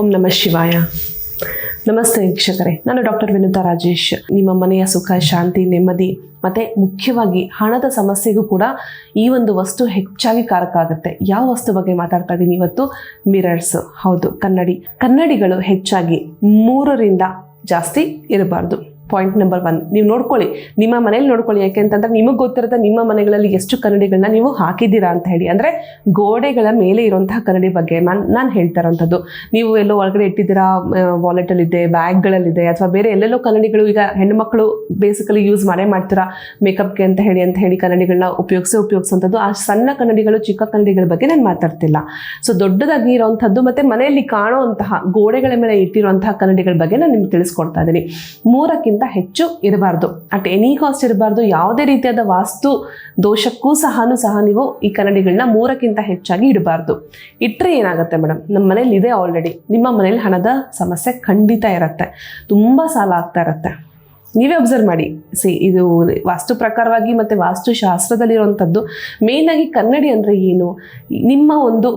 ಓಂ ನಮಃ ಶಿವಾಯ. ನಮಸ್ತೆ ವೀಕ್ಷಕರೇ, ನಾನು ಡಾಕ್ಟರ್ ವಿನುತಾ ರಾಜೇಶ್. ನಿಮ್ಮ ಮನೆಯ ಸುಖ, ಶಾಂತಿ, ನೆಮ್ಮದಿ, ಮತ್ತು ಮುಖ್ಯವಾಗಿ ಹಣದ ಸಮಸ್ಯೆಗೂ ಕೂಡ ಈ ಒಂದು ವಸ್ತು ಹೆಚ್ಚಾಗಿ ಕಾರಕ ಆಗುತ್ತೆ. ಯಾವ ವಸ್ತು ಬಗ್ಗೆ ಮಾತಾಡ್ತಾ ಇದ್ದೀನಿ ಇವತ್ತು? ಮಿರರ್ಸ್ ಹೌದು, ಕನ್ನಡಿ. ಕನ್ನಡಿಗಳು ಹೆಚ್ಚಾಗಿ ಮೂರರಿಂದ ಜಾಸ್ತಿ ಇರಬಾರ್ದು. ಪಾಯಿಂಟ್ ನಂಬರ್ ಒನ್ ನೀವು ನೋಡ್ಕೊಳ್ಳಿ, ನಿಮ್ಮ ಮನೇಲಿ ನೋಡ್ಕೊಳ್ಳಿ ಯಾಕೆ ಅಂತಂದ್ರೆ ನಿಮಗೆ ಗೊತ್ತಿರುತ್ತೆ ನಿಮ್ಮ ಮನೆಗಳಲ್ಲಿ ಎಷ್ಟು ಕನ್ನಡಿಗಳನ್ನ ನೀವು ಹಾಕಿದ್ದೀರಾ ಅಂತ ಹೇಳಿ. ಅಂದರೆ ಗೋಡೆಗಳ ಮೇಲೆ ಇರುವಂತಹ ಕನ್ನಡಿ ಬಗ್ಗೆ ನಾನು ನಾನು ಹೇಳ್ತಾ ಇರೋಂಥದ್ದು. ನೀವು ಎಲ್ಲೋ ಒಳಗಡೆ ಇಟ್ಟಿದ್ದೀರಾ ವಾಲೆಟಲ್ಲಿದೆ ಬ್ಯಾಗ್ಗಳಲ್ಲಿದೆ ಅಥವಾ ಬೇರೆ ಎಲ್ಲೆಲ್ಲೋ ಕನ್ನಡಿಗಳು ಈಗ ಹೆಣ್ಣುಮಕ್ಕಳು ಬೇಸಿಕಲಿ ಯೂಸ್ ಮಾಡೇ ಮಾಡ್ತೀರಾ ಮೇಕಪ್ಗೆ ಅಂತ ಹೇಳಿ ಅಂತ ಹೇಳಿ ಕನ್ನಡಿಗಳನ್ನ ಉಪಯೋಗಿಸೇ ಉಪಯೋಗಿಸುವಂಥದ್ದು ಆ ಸಣ್ಣ ಕನ್ನಡಿಗಳು, ಚಿಕ್ಕ ಕನ್ನಡಿಗಳ ಬಗ್ಗೆ ನಾನು ಮಾತಾಡ್ತಿಲ್ಲ. ಸೊ ದೊಡ್ಡದಾಗಿ ಇರೋವಂಥದ್ದು ಮತ್ತು ಮನೆಯಲ್ಲಿ ಕಾಣುವಂತಹ ಗೋಡೆಗಳ ಮೇಲೆ ಇಟ್ಟಿರುವಂತಹ ಕನ್ನಡಿಗಳ ಬಗ್ಗೆ ನಾನು ನಿಮ್ಗೆ ತಿಳಿಸ್ಕೊಡ್ತಾ ಇದ್ದೀನಿ. ಮೂರಕ್ಕಿಂತ ಹೆಚ್ಚು ಇರಬಾರ್ದು. ಅಟ್ ಎನಿ ಕಾಸ್ಟ್ ಇರಬಾರ್ದು, ಯಾವುದೇ ರೀತಿಯಾದ ವಾಸ್ತು ದೋಷಕ್ಕೂ ಸಹ ಸಹ ನೀವು ಈ ಕನ್ನಡಿಗಳನ್ನ ಮೂರಕ್ಕಿಂತ ಹೆಚ್ಚಾಗಿ ಇಡಬಾರ್ದು. ಇಟ್ಟರೆ ಏನಾಗುತ್ತೆ ಮೇಡಮ್ ನಮ್ಮ ಮನೇಲಿ ಇದೆ ಆಲ್ರೆಡಿ ನಿಮ್ಮ ಮನೇಲಿ ಹಣದ ಸಮಸ್ಯೆ ಖಂಡಿತ ಇರುತ್ತೆ. ತುಂಬ ಸಾಲ ಆಗ್ತಾ ಇರುತ್ತೆ. ನೀವೇ ಅಬ್ಸರ್ವ್ ಮಾಡಿ. ಸಿ ಇದು ವಾಸ್ತು ಪ್ರಕಾರವಾಗಿ ಮತ್ತು ವಾಸ್ತುಶಾಸ್ತ್ರದಲ್ಲಿರುವಂಥದ್ದು ಮೇನಾಗಿ ಕನ್ನಡಿ ಅಂದರೆ ಏನು? ನಿಮ್ಮ ಒಂದು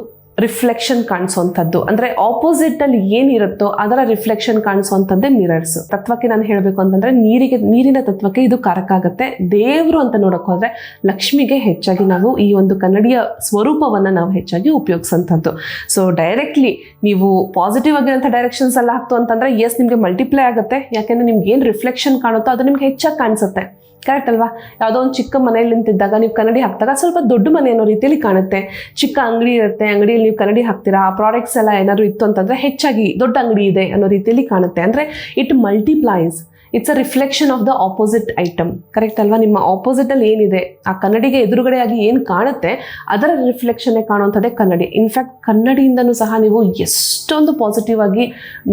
ರಿಫ್ಲೆಕ್ಷನ್ ಕಾಣಿಸುವಂಥದ್ದು ಅಂದರೆ ಆಪೋಸಿಟಲ್ಲಿ ಏನಿರುತ್ತೋ ಅದರ ರಿಫ್ಲೆಕ್ಷನ್ ಕಾಣಿಸುವಂಥದ್ದೇ ಮಿರರ್ಸ್ ತತ್ವಕ್ಕೆ ನಾನು ಹೇಳಬೇಕು ಅಂತಂದರೆ ನೀರಿಗೆ, ನೀರಿನ ತತ್ವಕ್ಕೆ ಇದು ಕಾರಕ ಆಗುತ್ತೆ. ದೇವರು ಅಂತ ನೋಡೋಕೆ ಹೋದರೆ ಲಕ್ಷ್ಮಿಗೆ ಹೆಚ್ಚಾಗಿ ನಾವು ಈ ಒಂದು ಕನ್ನಡಿಯ ಸ್ವರೂಪವನ್ನು ನಾವು ಹೆಚ್ಚಾಗಿ ಉಪಯೋಗಿಸುವಂಥದ್ದು ಸೊ ಡೈರೆಕ್ಟ್ಲಿ ನೀವು ಪಾಸಿಟಿವ್ ಆಗಿರೋಂಥ ಡೈರೆಕ್ಷನ್ಸ್ ಎಲ್ಲ ಹಾಕ್ತು ಅಂತಂದರೆ ಎಸ್ ನಿಮಗೆ ಮಲ್ಟಿಪ್ಲೈ ಆಗುತ್ತೆ. ಯಾಕೆಂದರೆ ನಿಮ್ಗೆ ಏನು ರಿಫ್ಲೆಕ್ಷನ್ ಕಾಣುತ್ತೋ ಅದು ನಿಮ್ಗೆ ಹೆಚ್ಚಾಗಿ ಕಾಣಿಸುತ್ತೆ. ಕರೆಕ್ಟ್ ಅಲ್ವಾ? ಯಾವುದೋ ಒಂದು ಚಿಕ್ಕ ಮನೆಯಲ್ಲಿ ನಿಂತಿದ್ದಾಗ, ನೀವು ಕನ್ನಡಿ ಹಾಕಿದಾಗ ಸ್ವಲ್ಪ ದೊಡ್ಡ ಮನೆ ಅನ್ನೋ ರೀತಿಯಲ್ಲಿ ಕಾಣುತ್ತೆ. ಚಿಕ್ಕ ಅಂಗಡಿ ಇರುತ್ತೆ, ಅಂಗಡಿಯಲ್ಲಿ ನೀವು ಕನ್ನಡಿ ಹಾಕ್ತೀರಾ? ಆ ಪ್ರಾಡಕ್ಟ್ಸ್ ಎಲ್ಲ ಏನಾದರೂ ಇತ್ತು ಅಂತಂದರೆ ಹೆಚ್ಚಾಗಿ ದೊಡ್ಡ ಅಂಗಡಿ ಇದೆ ಅನ್ನೋ ರೀತಿಯಲ್ಲಿ ಕಾಣುತ್ತೆ. ಅಂದರೆ it multiplies it's a reflection of the opposite item correct ಅಲ್ವಾ? ನಿಮ್ಮ ಆಪೋಸಿಟಲ್ಲಿ ಏನಿದೆ? ಆ ಕನ್ನಡಿಗೆ ಎದುರುಗಡೆಯಾಗಿ ಏನು ಕಾಣುತ್ತೆ? ಅದರ ರಿಫ್ಲೆಕ್ಷನ್ನೇ ಕಾಣುವಂಥದ್ದೇ ಕನ್ನಡಿ. ಇನ್ಫ್ಯಾಕ್ಟ್ ಕನ್ನಡಿಯಿಂದನೂ ಸಹ ನೀವು ಎಷ್ಟೊಂದು ಪಾಸಿಟಿವ್ ಆಗಿ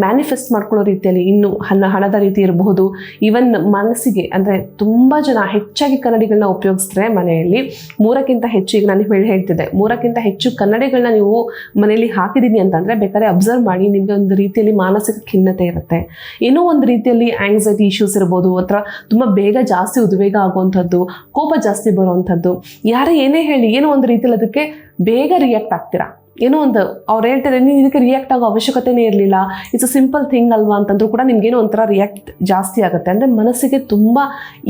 ಮ್ಯಾನಿಫೆಸ್ಟ್ ಮಾಡ್ಕೊಳ್ಳೋ ರೀತಿಯಲ್ಲಿ ಇನ್ನು ಹಣ ಹಣದ ರೀತಿ ಇರಬಹುದು. ಈವನ್ ಮನಸ್ಸಿಗೆ, ಅಂದರೆ ತುಂಬ ಜನ ಹೆಚ್ಚಾಗಿ ಕನ್ನಡಿಗಳನ್ನ ಉಪಯೋಗಿಸ್ತಾರೆ ಮನೆಯಲ್ಲಿ. ಮೂರಕ್ಕಿಂತ ಹೆಚ್ಚು ಈಗ ನಾನು ಹೇಳಿ ಹೇಳ್ತಿದ್ದೆ. ಮೂರಕ್ಕಿಂತ ಹೆಚ್ಚು ಕನ್ನಡಿಗಳನ್ನ ನೀವು ಮನೆಯಲ್ಲಿ ಹಾಕಿದ್ದೀನಿ ಅಂತಂದರೆ ಬೇಕಾದ್ರೆ ಅಬ್ಸರ್ವ್ ಮಾಡಿ ನಿಮಗೆ ಒಂದು ರೀತಿಯಲ್ಲಿ ಮಾನಸಿಕ ಖಿನ್ನತೆ ಇರುತ್ತೆ. ಏನೋ ಒಂದು ರೀತಿಯಲ್ಲಿ ಆಂಗ್ಸೈಟಿ ಇಶ್ಯೂಸ್ ಇರ್ಬೋದು ಅಥವಾ ತುಂಬ ಬೇಗ ಜಾಸ್ತಿ ಉದ್ವೇಗ ಆಗುವಂಥದ್ದು, ಕೋಪ ಜಾಸ್ತಿ ಬರುವಂಥದ್ದು, ಯಾರೇ ಏನೇ ಹೇಳಿ, ಏನೋ ಒಂದು ರೀತಿಯಲ್ಲಿ ಅದಕ್ಕೆ ಬೇಗ ರಿಯಾಕ್ಟ್ ಆಗ್ತೀರಾ? ಏನೋ ಒಂದು ಅವ್ರು ಹೇಳ್ತಾರೆ ನೀವು ಇದಕ್ಕೆ ರಿಯಾಕ್ಟ್ ಆಗೋ ಅವಶ್ಯಕತೆನೇ ಇರಲಿಲ್ಲ. ಇಟ್ಸ್ ಅ ಸಿಂಪಲ್ ಥಿಂಗ್ ಅಲ್ವಾ ಅಂತಂದ್ರೂ ಕೂಡ ನಿಮ್ಗೇನೋ ಒಂಥರ ರಿಯಾಕ್ಟ್ ಜಾಸ್ತಿ ಆಗುತ್ತೆ. ಅಂದರೆ ಮನಸ್ಸಿಗೆ ತುಂಬ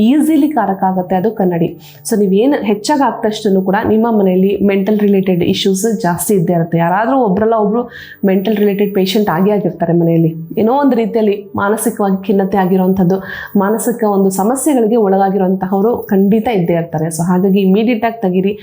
ಈಸಿಲಿ ಕಾರಕ ಆಗುತ್ತೆ ಅದು ಕನ್ನಡಿ. ಸೊ ನೀವೇನು ಹೆಚ್ಚಾಗಿ ಆಗ್ತಷ್ಟು ಕೂಡ ನಿಮ್ಮ ಮನೆಯಲ್ಲಿ ಮೆಂಟಲ್ ರಿಲೇಟೆಡ್ ಇಶ್ಯೂಸ್ ಜಾಸ್ತಿ ಇದ್ದೇ ಇರುತ್ತೆ. ಯಾರಾದರೂ ಒಬ್ಬರಲ್ಲ ಒಬ್ಬರು ಮೆಂಟಲ್ ರಿಲೇಟೆಡ್ ಪೇಷಂಟ್ ಆಗಿ ಆಗಿರ್ತಾರೆ ಮನೆಯಲ್ಲಿ. ಏನೋ ಒಂದು ರೀತಿಯಲ್ಲಿ ಮಾನಸಿಕವಾಗಿ ಖಿನ್ನತೆ ಆಗಿರುವಂಥದ್ದು ಮಾನಸಿಕ ಒಂದು ಸಮಸ್ಯೆಗಳಿಗೆ ಒಳಗಾಗಿರುವಂತಹವರು ಖಂಡಿತ ಇದ್ದೇ ಇರ್ತಾರೆ. ಸೊ ಹಾಗಾಗಿ ಇಮಿಡಿಯೇಟ್ ಆಗಿ ತೆಗೀರಿ.